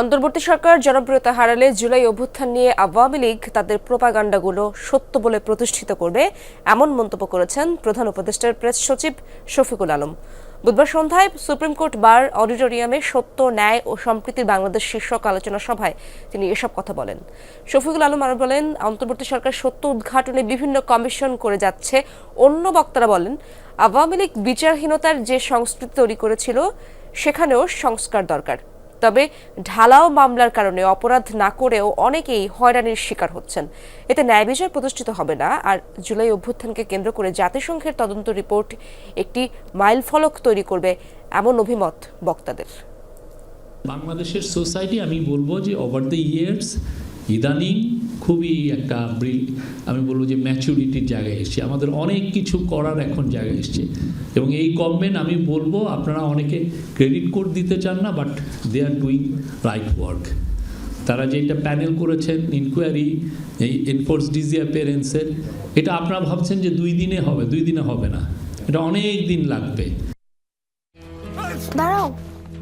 অন্তর্বর্তী সরকার জনপ্রিয়তা হারালে জুলাই অভ্যুত্থান নিয়ে আওয়ামী লীগ তাদের প্রোপাগান্ডাগুলো সত্য বলে প্রতিষ্ঠিত করবে এমন মন্তব্য করেছেন প্রধান উপদেষ্টার প্রেস সচিব শফিকুল আলম। বুধবার সন্ধ্যায় সুপ্রিম কোর্ট বার অডিটোরিয়ামে সত্য, ন্যায় ও সম্প্রীতির বাংলাদেশ শীর্ষক আলোচনা সভায় তিনি এসব কথা বলেন। শফিকুল আলম আরও বলেন, অন্তর্বর্তী সরকার সত্য উদ্ঘাটনে বিভিন্ন কমিশন করে যাচ্ছে। অন্য বক্তারা বলেন, আওয়ামী লীগ বিচারহীনতার যে সংস্কৃতি তৈরি করেছিল, সেখানেও সংস্কার দরকার। তবে ঢালাও মামলার কারণে অপরাধ না করেও অনেকেই হয়রানির শিকার হচ্ছেন। এতে ন্যায় বিচার প্রতিষ্ঠিত হবে না আর জুলাই অভ্যুত্থানকে কেন্দ্র করে জাতিসংঘের তদন্ত রিপোর্ট একটি মাইলফলক তৈরি করবে এমন অভিমত বক্তাদের। বাংলাদেশের সোসাইটি আমি বলব যে ওভার দ্য ইয়ার্স ইদানিং খুবই একটা আমি বলব যে ম্যাচুরিটির জায়গায় এসছে। আমাদের অনেক কিছু করার এখন জায়গায় এসছে। এবং এই গভর্নমেন্ট আমি বলব, আপনারা অনেকে ক্রেডিট কোড দিতে চান না but they are doing right work তারা যে এটা প্যানেল করেছেন ইনকোয়ারি এই এনফোর্স ডিসঅ্যাপিয়ারেন্সের এটা আপনারা ভাবছেন যে দুই দিনে হবে, দুই দিনে হবে না। এটা অনেক দিন লাগবে। দাঁড়াও